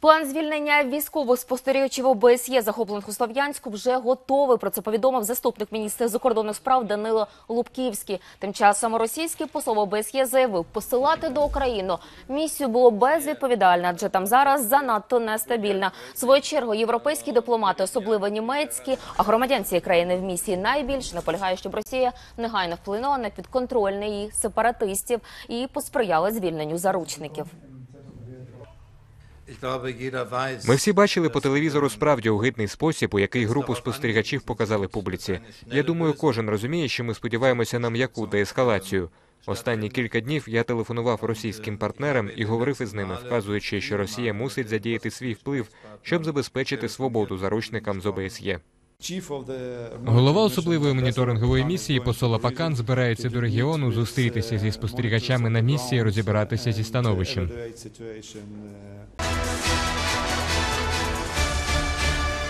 План звільнення військових спостерігачів ОБСЄ, захоплених у Слов'янську, вже готовий. Про це повідомив заступник міністра закордонних справ Данило Лубківський. Тим часом російський посол ОБСЄ заявив, посилати до України місію було безвідповідально, адже там зараз занадто нестабільна. В свою чергу європейські дипломати, особливо німецькі, а громадян цієї країни в місії найбільше наполягають, щоб Росія негайно вплинула на підконтрольних її сепаратистів і посприяла звільненню заручників. Ми всі бачили по телевізору справді огидний спосіб, у який групу спостерігачів показали публіці. Я думаю, кожен розуміє, що ми сподіваємося на м'яку деескалацію. Останні кілька днів я телефонував російським партнерам і говорив із ними, вказуючи, що Росія мусить задіяти свій вплив, щоб забезпечити свободу заручникам з ОБСЄ. Голова особливої моніторингової місії посола Пакан збирається до регіону зустрітися зі спостерігачами на місці, розібратися зі становищем.